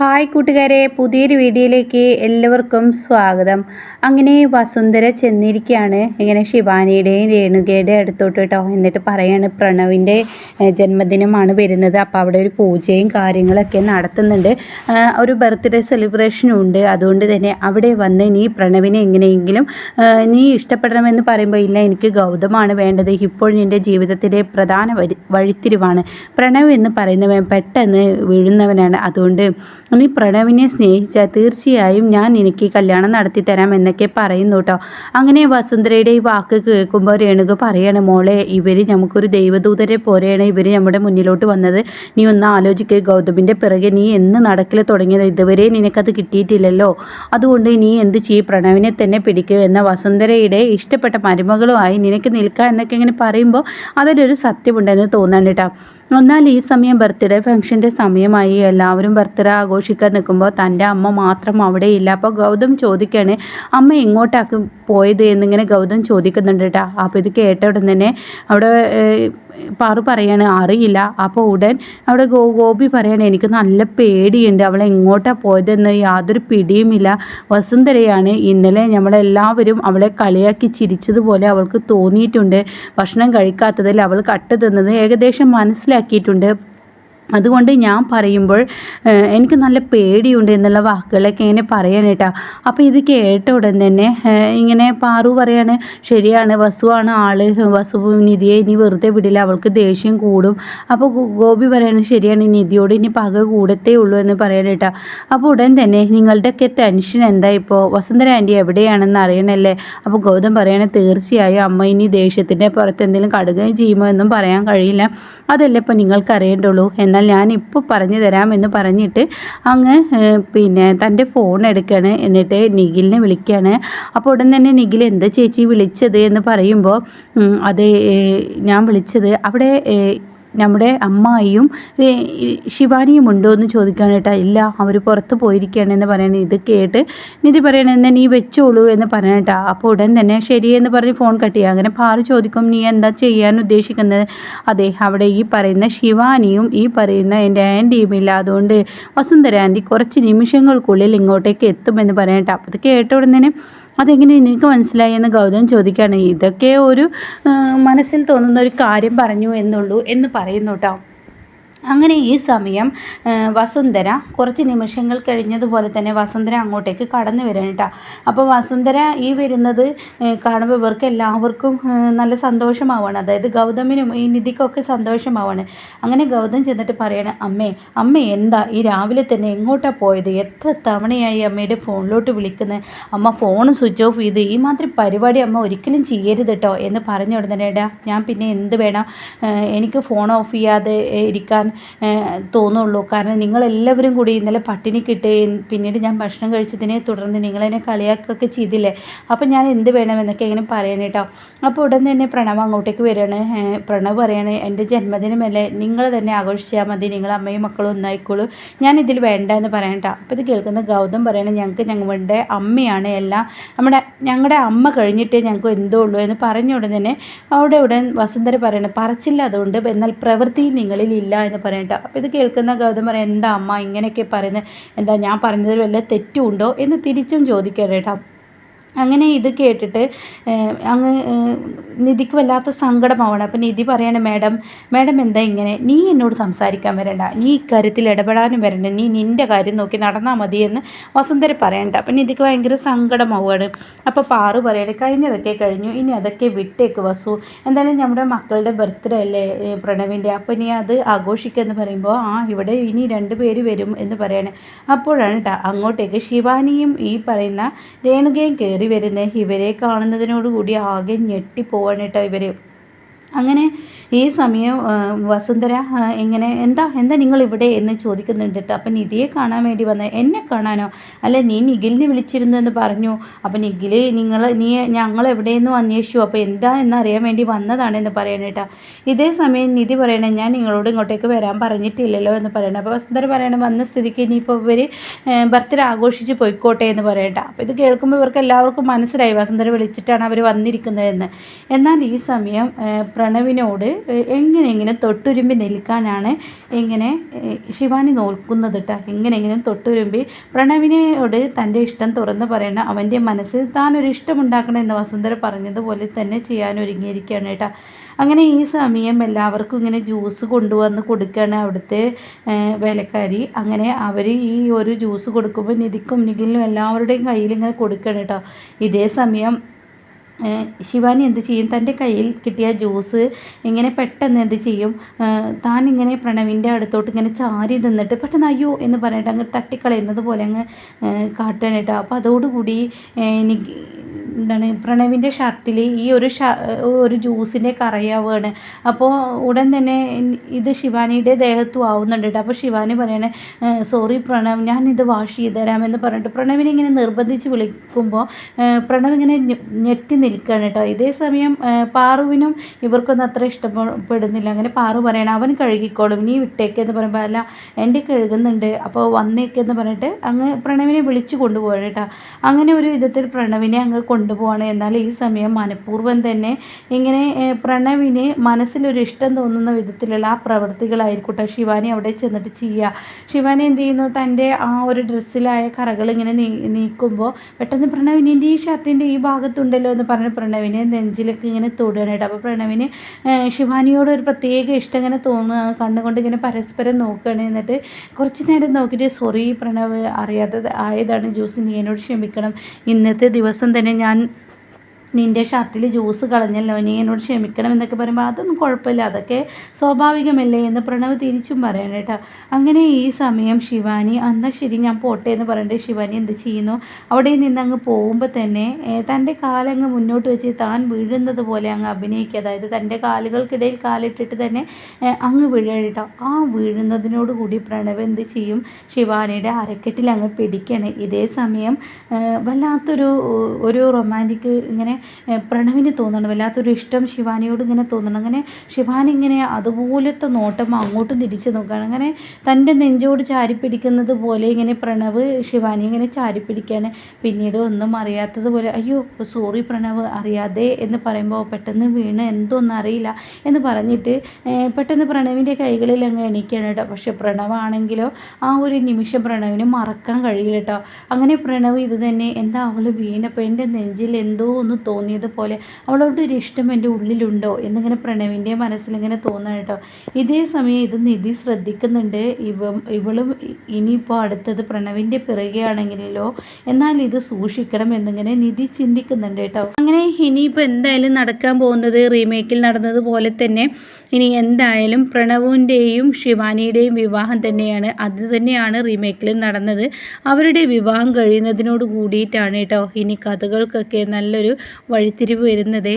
Hi കൂട്ടുകാരെ പുതിയൊരു വീഡിയോയിലേക്ക് എല്ലാവർക്കും സ്വാഗതം. അങ്ങനെ വസുന്ധര ചെന്നിരിക്കുകയാണ്. ഇങ്ങനെ ശിവാനിയുടെയും രേണുകയുടെയും അടുത്തോട്ട് കേട്ടോ. എന്നിട്ട് പറയാണ് പ്രണവിന്റെ ജന്മദിനമാണ് വരുന്നത്. അപ്പോൾ അവിടെ ഒരു പൂജയും കാര്യങ്ങളൊക്കെ നടത്തുന്നുണ്ട്. ഒരു ബർത്ത്ഡേ സെലിബ്രേഷനും ഉണ്ട്. അതുകൊണ്ട് തന്നെ അവിടെ വന്ന് നീ പ്രണവിനെ എങ്ങനെയെങ്കിലും നീ ഇഷ്ടപ്പെടണമെന്ന് പറയുമ്പോൾ ഇല്ല എനിക്ക് ഗൗതമാണ് വേണ്ടത്. ഇപ്പോൾ നിന്റെ ജീവിതത്തിലെ പ്രധാന വഴിത്തിരിവാണ്. പ്രണവ് എന്ന് പറയുന്നവൻ പെട്ടെന്ന് വീഴുന്നവനാണ്. അതുകൊണ്ട് നീ പ്രണവിനെ സ്നേഹിച്ചാൽ തീർച്ചയായും ഞാൻ എനിക്ക് കല്യാണം നടത്തി തരാം എന്നൊക്കെ പറയുന്നു കേട്ടോ അങ്ങനെ വസുന്ധരയുടെ ഈ വാക്ക് കേൾക്കുമ്പോൾ രേണുക പറയാണ് മോളെ ഇവർ നമുക്കൊരു ദൈവദൂതരെ പോലെയാണ് ഇവർ നമ്മുടെ മുന്നിലോട്ട് വന്നത്. നീ ഒന്ന് ആലോചിക്കുക ഗൗതമിന്റെ പിറകെ നീ എന്ന് നടക്കൽ തുടങ്ങിയത് ഇതുവരെ നിനക്കത് കിട്ടിയിട്ടില്ലല്ലോ. അതുകൊണ്ട് നീ എന്ത് ചെയ്യും പ്രണവിനെ തന്നെ പിടിക്കുക എന്ന വസുന്ധരയുടെ ഇഷ്ടപ്പെട്ട മരുമകളുമായി നിനക്ക് നിൽക്കുക എന്നൊക്കെ ഇങ്ങനെ പറയുമ്പോൾ അതിലൊരു സത്യമുണ്ടെന്ന് തോന്നാണ് കേട്ടോ എന്നാൽ ഈ സമയം ബർത്ത്ഡേ ഫംഗ്ഷന്റെ സമയമായി എല്ലാവരും ബർത്ത്ഡേ ആഘോഷിക്കാൻ നിൽക്കുമ്പോൾ തന്റെ അമ്മ മാത്രം അവിടെ ഇല്ല അപ്പോൾ ഗൗതം ചോദിക്കുകയാണ് അമ്മ എങ്ങോട്ടാക്കും പോയത്? എന്നിങ്ങനെ ഗൗതം ചോദിക്കുന്നുണ്ട് കേട്ടോ. അപ്പോൾ ഇത് കേട്ട ഉടൻ തന്നെ അവിടെ പാറു പറയാണ് അറിയില്ല. അപ്പോൾ ഉടൻ അവിടെ ഗോ ഗോപി പറയാണ് എനിക്ക് നല്ല പേടിയുണ്ട്. അവൾ എങ്ങോട്ടാണ് പോയതെന്ന് യാതൊരു പിടിയുമില്ല. വസുന്ധരയാണ് ഇന്നലെ നമ്മളെല്ലാവരും അവളെ കളിയാക്കി ചിരിച്ചതുപോലെ അവൾക്ക് തോന്നിയിട്ടുണ്ട്. ഭക്ഷണം കഴിക്കാത്തതിൽ അവൾ കട്ട് തിന്നത് ഏകദേശം മനസ്സിലാക്കിയിട്ടുണ്ട് അതുകൊണ്ട് ഞാൻ പറയുമ്പോൾ എനിക്ക് നല്ല പേടിയുണ്ട് എന്നുള്ള വാക്കുകളൊക്കെ ഇങ്ങനെ പറയാനേട്ടാ അപ്പോൾ ഇത് കേട്ട ഉടൻ തന്നെ ഇങ്ങനെ പാറു പറയാണ് ശരിയാണ് വസുവാണ് ആൾ വസു നിധിയെ ഇനി വെറുതെ വിടില്ല അവൾക്ക് ദേഷ്യം കൂടും. അപ്പോൾ ഗോപി പറയാണ് ശരിയാണ് നിധിയോട് ഇനി പക കൂടത്തേ ഉള്ളൂ എന്ന് പറയാനേട്ടാ അപ്പോൾ ഉടൻ തന്നെ നിങ്ങളുടെയൊക്കെ ടെൻഷൻ എന്താ ഇപ്പോൾ വസുന്ധര ആന്റി എവിടെയാണെന്ന് അറിയണല്ലേ? അപ്പോൾ ഗൗതം പറയാണ് തീർച്ചയായും അമ്മ ഇനി ദേഷ്യത്തിന്റെ പുറത്ത് എന്തെങ്കിലും കടുകയും ചെയ്യുമോ എന്നും പറയാൻ കഴിയില്ല. അതല്ലേ ഇപ്പോൾ നിങ്ങൾക്ക് അറിയേണ്ടുള്ളൂ എന്നാൽ എന്നാൽ ഞാൻ ഇപ്പോൾ പറഞ്ഞു തരാം എന്ന് പറഞ്ഞിട്ട് അങ്ങ് പിന്നെ തന്റെ ഫോൺ എടുക്കുകയാണ് എന്നിട്ട് നിഖിലിനെ വിളിക്കുകയാണ് അപ്പോൾ ഉടൻ തന്നെ നിഖിൽ എന്താ ചേച്ചി വിളിച്ചത്? എന്ന് പറയുമ്പോൾ അത് ഞാൻ വിളിച്ചത് അവിടെ നമ്മുടെ അമ്മായിയും ശിവാനിയും ഉണ്ടോ എന്ന് ചോദിക്കുകയാണ് കേട്ടോ. ഇല്ല അവർ പുറത്ത് പോയിരിക്കുകയാണ് എന്ന് പറയണേ ഇത് കേട്ട് നിധി പറയണ എന്നാൽ നീ വെച്ചോളൂ എന്ന് പറയണേട്ടാ അപ്പോൾ ഉടൻ തന്നെ ശരിയെന്ന് പറഞ്ഞ് ഫോൺ കട്ട് ചെയ്യുക. അങ്ങനെ പാറു ചോദിക്കും നീ എന്താ ചെയ്യാൻ ഉദ്ദേശിക്കുന്നത്? അതെ അവിടെ ഈ പറയുന്ന ശിവാനിയും ഈ പറയുന്ന എന്റെ ആന്റിയും ഇല്ല അതുകൊണ്ട് വസുന്ധര ആന്റി കുറച്ച് നിമിഷങ്ങൾക്കുള്ളിൽ ഇങ്ങോട്ടേക്ക് എത്തുമെന്ന് പറയട്ടെ അപ്പോൾ അത് കേട്ട ഉടൻ തന്നെ അതെങ്ങനെ എനിക്ക് മനസ്സിലായി എന്ന് ഗൗതം ചോദിക്കുകയാണ്. ഇതൊക്കെ ഒരു മനസ്സിൽ തോന്നുന്ന ഒരു കാര്യം പറഞ്ഞു എന്നുള്ളൂ എന്ന് പറയുന്നു കേട്ടോ. അങ്ങനെ ഈ സമയം വസുന്ധര കുറച്ച് നിമിഷങ്ങൾ കഴിഞ്ഞതുപോലെ തന്നെ വസുന്ധര അങ്ങോട്ടേക്ക് കടന്നു വരണം കേട്ടോ അപ്പോൾ വസുന്ധര ഈ വരുന്നത് കാണുമ്പോൾ ഇവർക്ക് എല്ലാവർക്കും നല്ല സന്തോഷമാവാണ്. അതായത് ഗൗതമിനും ഈ നിധിക്കൊക്കെ സന്തോഷമാവാണ്. അങ്ങനെ ഗൗതം ചെന്നിട്ട് പറയണം അമ്മേ അമ്മ എന്താ ഈ രാവിലെ തന്നെ എങ്ങോട്ടാണ് പോയത്? എത്ര തവണയായി അമ്മയുടെ ഫോണിലോട്ട് വിളിക്കുന്നത് അമ്മ ഫോൺ സ്വിച്ച് ഓഫ് ചെയ്ത് ഈ മാത്രം പരിപാടി അമ്മ ഒരിക്കലും ചെയ്യരുത് കേട്ടോ എന്ന് പറഞ്ഞു ഉടനെ ഞാൻ പിന്നെ എന്ത് വേണം? എനിക്ക് ഫോൺ ഓഫ് ചെയ്യാതെ ഇരിക്കാൻ തോന്നുള്ളൂ. കാരണം നിങ്ങളെല്ലാവരും കൂടി ഇന്നലെ പട്ടിണി പട്ടിണിക്കിട്ട് പിന്നീട് ഞാൻ ഭക്ഷണം കഴിച്ചതിനെ തുടർന്ന് നിങ്ങളെന്നെ കളിയാക്കൊക്കെ ചെയ്തില്ലേ? അപ്പോൾ ഞാൻ എന്ത് വേണമെന്നൊക്കെ ഇങ്ങനെ പറയണേ കേട്ടോ അപ്പോൾ ഉടൻ തന്നെ പ്രണവ് അങ്ങോട്ടേക്ക് വരികയാണ്. പ്രണവ് പറയാണ് എന്റെ ജന്മദിനമല്ലേ നിങ്ങൾ തന്നെ ആഘോഷിച്ചാൽ മതി നിങ്ങൾ അമ്മയും മക്കളും ഒന്നായിക്കോളൂ. ഞാൻ ഇതിൽ വേണ്ട എന്ന് പറയണം കേട്ടോ അപ്പോൾ ഇത് കേൾക്കുന്ന ഗൗതം പറയണേ ഞങ്ങൾക്ക് ഞങ്ങളുടെ അമ്മയാണ് എല്ലാം നമ്മുടെ ഞങ്ങളുടെ അമ്മ കഴിഞ്ഞിട്ടേ ഞങ്ങൾക്ക് എന്തോ ഉള്ളൂ എന്ന് പറഞ്ഞ ഉടൻ തന്നെ അവിടെ ഉടൻ വസുന്ധര പറയണേ പറച്ചില്ല അതുകൊണ്ട് എന്നാൽ പ്രവൃത്തിയിൽ നിങ്ങളിൽ ഇല്ല എന്ന് എന്ന് പറയട്ടോ അപ്പോൾ ഇത് കേൾക്കുന്ന ഗൗതം പറയാം എന്താ അമ്മ ഇങ്ങനെയൊക്കെ പറയുന്നത് എന്താ ഞാൻ പറഞ്ഞതിൽ വല്ല തെറ്റുണ്ടോ? എന്ന് തിരിച്ചും ചോദിക്കരുത് കേട്ടോ അങ്ങനെ ഇത് കേട്ടിട്ട് അങ്ങ് നിധിക്ക് വല്ലാത്ത സങ്കടമാവണം. അപ്പം നിധി പറയാണ് മാഡം മാഡം എന്താ ഇങ്ങനെ? നീ എന്നോട് സംസാരിക്കാൻ വരണ്ട. നീ ഇക്കാര്യത്തിൽ ഇടപെടാനും വരണ്ട. നീ നിന്റെ കാര്യം നോക്കി നടന്നാൽ മതിയെന്ന് വസുന്ധര പറയണ്ട. അപ്പം നിധിക്ക് ഭയങ്കര സങ്കടമാവുകയാണ് അപ്പോൾ പാറു പറയണ കഴിഞ്ഞതൊക്കെ കഴിഞ്ഞു. ഇനി അതൊക്കെ വിട്ടേക്ക് വസു. എന്തായാലും നമ്മുടെ മക്കളുടെ ബർത്ത്ഡേ അല്ലേ പ്രണവിന്റെ അപ്പോൾ ഇനി അത് ആഘോഷിക്കുക എന്ന് പറയുമ്പോൾ ആ ഇവിടെ ഇനി രണ്ട് പേര് വരും എന്ന് പറയണേ. അപ്പോഴാണ് കേട്ടോ അങ്ങോട്ടേക്ക് ശിവാനിയും ഈ പറയുന്ന രേണുകയും കയറി വരുന്ന. ഇവരെ കാണുന്നതിനോട് കൂടി ആകെ ഞെട്ടിപ്പോവാണ് കേട്ടോ ഇവർ അങ്ങനെ ഈ സമയം വസുന്ധര എങ്ങനെ എന്താ എന്താ നിങ്ങൾ ഇവിടെ എന്ന് ചോദിക്കുന്നുണ്ട്. കേട്ടോ അപ്പം നിധിയെ കാണാൻ വേണ്ടി വന്ന എന്നെ കാണാനോ? അല്ല നീ നിഖിലിനെ വിളിച്ചിരുന്നു എന്ന് പറഞ്ഞു. അപ്പം നിഖിൽ നിങ്ങൾ നീ ഞങ്ങൾ എവിടെയെന്നും അന്വേഷിച്ചു. അപ്പോൾ എന്താ എന്നറിയാൻ വേണ്ടി വന്നതാണ് എന്ന് പറയണം കേട്ടോ ഇതേ സമയം നിധി പറയണേ ഞാൻ നിങ്ങളോട് ഇങ്ങോട്ടേക്ക് വരാൻ പറഞ്ഞിട്ടില്ലല്ലോ എന്ന് പറയണേ. അപ്പോൾ വസുന്ധര പറയണേ വന്ന സ്ഥിതിക്ക് ഇനിയിപ്പോൾ ഇവർ ബർത്ത്ഡേ ആഘോഷിച്ച് പോയിക്കോട്ടെ എന്ന് പറയട്ടെ അപ്പോൾ ഇത് കേൾക്കുമ്പോൾ ഇവർക്ക് എല്ലാവർക്കും മനസ്സിലായി വസുന്ധര വിളിച്ചിട്ടാണ് അവർ വന്നിരിക്കുന്നതെന്ന്. എന്നാൽ ഈ സമയം പ്രണവിനോട് എങ്ങനെ എങ്ങനെ തൊട്ടുരുമ്പി നിൽക്കാനാണ് ഇങ്ങനെ ശിവാനി നോക്കുന്നത് കേട്ടോ എങ്ങനെയെങ്കിലും തൊട്ടുരുമ്പി പ്രണവിനോട് തന്റെ ഇഷ്ടം തുറന്ന് പറയണം അവന്റെ മനസ്സിൽ താനൊരു ഇഷ്ടമുണ്ടാക്കണം എന്ന് വസുന്ധര പറഞ്ഞതുപോലെ തന്നെ ചെയ്യാൻ ഒരുങ്ങിയിരിക്കുകയാണ് കേട്ടോ അങ്ങനെ ഈ സമയം എല്ലാവർക്കും ഇങ്ങനെ ജ്യൂസ് കൊണ്ടുവന്ന് കൊടുക്കുകയാണ് അവിടുത്തെ വേലക്കാരി. അങ്ങനെ അവർ ഈ ഒരു ജ്യൂസ് കൊടുക്കുമ്പോൾ നിധിക്കും നിഖിലിനും എല്ലാവരുടെയും കയ്യിൽ ഇങ്ങനെ കൊടുക്കുകയാണ് കേട്ടോ ഇതേ സമയം ശിവാനി എന്ത് ചെയ്യും? തന്റെ കയ്യിൽ കിട്ടിയ ജ്യൂസ് ഇങ്ങനെ പെട്ടെന്ന് എന്ത് ചെയ്യും? താൻ ഇങ്ങനെ പ്രണവിന്റെ അടുത്തോട്ട് ഇങ്ങനെ ചാരി നിന്നിട്ട് പെട്ടെന്ന് അയ്യോ എന്ന് പറഞ്ഞിട്ട് അങ്ങ് തട്ടിക്കളയുന്നത് പോലെ അങ്ങ് കാട്ടാനായിട്ട്. അപ്പോൾ അതോടുകൂടി എന്താണ് പ്രണവിന്റെ ഷർട്ടിൽ ഈ ഒരു ഒരു ജ്യൂസിന്റെ കറയാവുകയാണ് അപ്പോൾ ഉടൻ തന്നെ ഇത് ശിവാനിയുടെ ദേഹത്തും ആവുന്നുണ്ട് കേട്ടോ. അപ്പോൾ ശിവാനി പറയണേ സോറി പ്രണവ് ഞാൻ ഇത് വാഷ് ചെയ്ത് തരാമെന്ന് പറഞ്ഞിട്ട്. പ്രണവിനെ ഇങ്ങനെ നിർബന്ധിച്ച് വിളിക്കുമ്പോൾ പ്രണവ് ഇങ്ങനെ ഞെട്ടി നിൽക്കുകയാണ് കേട്ടോ. ഇതേ സമയം പാറുവിനും ഇവർക്കൊന്നും അത്ര ഇഷ്ടപ്പെടുന്നില്ല. അങ്ങനെ പാറു പറയണം അവൻ കഴുകിക്കോളും നീ വിട്ടേക്കെന്ന് പറയുമ്പോൾ അല്ല എന്റെ കഴുകുന്നുണ്ട് അപ്പോൾ വന്നേക്കെന്ന് പറഞ്ഞിട്ട് അങ്ങ് പ്രണവിനെ വിളിച്ചു കൊണ്ടുപോകണം കേട്ടോ. അങ്ങനെ ഒരു വിധത്തിൽ പ്രണവിനെ അങ്ങ് കൊണ്ടുപോവാണ്. എന്നാൽ ഈ സമയം മനഃപൂർവം തന്നെ ഇങ്ങനെ പ്രണവിന് മനസ്സിലൊരു ഇഷ്ടം തോന്നുന്ന വിധത്തിലുള്ള ആ പ്രവൃത്തികളായിരിക്കട്ടെ ശിവാനി അവിടെ ചെന്നിട്ട് ചെയ്യുക. ശിവാനി എന്ത് ചെയ്യുന്നു? തന്റെ ആ ഒരു ഡ്രസ്സിലായ കറകൾ ഇങ്ങനെ നീ നീക്കുമ്പോൾ പെട്ടെന്ന് പ്രണവിന് ഈ ഷർട്ടിന്റെ ഈ ഭാഗത്തുണ്ടല്ലോ എന്ന് പറഞ്ഞ് പ്രണവിനെ നെഞ്ചിലൊക്കെ ഇങ്ങനെ തൊടുകയാണ് അപ്പോൾ പ്രണവിന് ശിവാനിയോട് ഒരു പ്രത്യേക ഇഷ്ടം ഇങ്ങനെ തോന്നുക കണ്ണുകൊണ്ട് ഇങ്ങനെ പരസ്പരം നോക്കുകയാണ്. എന്നിട്ട് കുറച്ച് നേരം നോക്കിയിട്ട് സോറി പ്രണവ് അറിയാതെ ആയതാണ്. ജ്യൂസ് നീ എന്നോട് ക്ഷമിക്കണം. ഇന്നത്തെ ദിവസം തന്നെ ഞാൻ dann നിന്റെ ഷർട്ടിൽ ജ്യൂസ് കളഞ്ഞല്ലോ നീ എന്നോട് ക്ഷമിക്കണം എന്നൊക്കെ പറയുമ്പോൾ അതൊന്നും കുഴപ്പമില്ല അതൊക്കെ സ്വാഭാവികമല്ലേ എന്ന് പ്രണവ് തിരിച്ചും പറയണം കേട്ടോ. അങ്ങനെ ഈ സമയം ശിവാനി എന്നാൽ ശരി ഞാൻ പോട്ടെ എന്ന് പറഞ്ഞിട്ട് ശിവാനി എന്ത് ചെയ്യുന്നു? അവിടെ നിന്ന് അങ്ങ് പോകുമ്പോൾ തന്നെ തന്റെ കാലങ്ങ് മുന്നോട്ട് വെച്ച് താൻ വീഴുന്നത് പോലെ അങ്ങ് അഭിനയിക്കുക. അതായത് തന്റെ കാലുകൾക്കിടയിൽ കാലിട്ടിട്ട് തന്നെ അങ്ങ് വീഴേട്ടോ ആ വീഴുന്നതിനോട് കൂടി പ്രണവ് എന്ത് ചെയ്യും? ശിവാനിയുടെ അരക്കെട്ടിൽ അങ്ങ് പിടിക്കണേ. ഇതേ സമയം വല്ലാത്തൊരു ഒരു റൊമാന്റിക് ഇങ്ങനെ പ്രണവിന് തോന്നണം. വല്ലാത്തൊരു ഇഷ്ടം ശിവാനിയോട് ഇങ്ങനെ തോന്നണം. അങ്ങനെ ശിവാനി ഇങ്ങനെ അതുപോലത്തെ നോട്ടം അങ്ങോട്ടും തിരിച്ച് നോക്കുകയാണ്. അങ്ങനെ തന്റെ നെഞ്ചോട് ചാരി പിടിക്കുന്നത് പോലെ ഇങ്ങനെ പ്രണവ് ശിവാനി ഇങ്ങനെ ചാരി പിടിക്കുകയാണ് പിന്നീട് ഒന്നും അറിയാത്തതുപോലെ അയ്യോ സോറി പ്രണവ് അറിയാതെ എന്ന് പറയുമ്പോൾ പെട്ടെന്ന് വീണ് എന്തൊന്നും അറിയില്ല എന്ന് പറഞ്ഞിട്ട് പെട്ടെന്ന് പ്രണവിന്റെ കൈകളിൽ അങ്ങ് എണീക്കുകയാണ് കേട്ടോ. പക്ഷേ പ്രണവാണെങ്കിലോ ആ ഒരു നിമിഷം പ്രണവിന് മറക്കാൻ കഴിയില്ല കേട്ടോ. അങ്ങനെ പ്രണവ് ഇത് തന്നെ എന്താ അവൾ വീണപ്പോൾ എന്റെ നെഞ്ചിൽ എന്തോ ഒന്ന് തോന്നിയതുപോലെ അവളോട് ഒരു ഇഷ്ടം എന്റെ ഉള്ളിലുണ്ടോ എന്നിങ്ങനെ പ്രണവിന്റെ മനസ്സിലിങ്ങനെ തോന്നണം കേട്ടോ. ഇതേ സമയം ഇത് നിധി ശ്രദ്ധിക്കുന്നുണ്ട്. ഇവ ഇവളും ഇനിയിപ്പോൾ അടുത്തത് പ്രണവിന്റെ പിറകെയാണെങ്കിലോ എന്നാൽ ഇത് സൂക്ഷിക്കണം എന്നിങ്ങനെ നിധി ചിന്തിക്കുന്നുണ്ട് കേട്ടോ. അങ്ങനെ ഇനിയിപ്പോൾ എന്തായാലും നടക്കാൻ പോകുന്നത് റീമേക്കിൽ നടന്നതുപോലെ തന്നെ ഇനി എന്തായാലും പ്രണവിന്റെയും ശിവാനിയുടെയും വിവാഹം തന്നെയാണ്. അത് തന്നെയാണ് റീമേക്കിൽ നടന്നത്. അവരുടെ വിവാഹം കഴിയുന്നതിനോട് കൂടിയിട്ടാണ് കേട്ടോ. ഇനി കഥകൾക്കൊക്കെ നല്ലൊരു വഴിത്തിരിവ് വരുന്നത്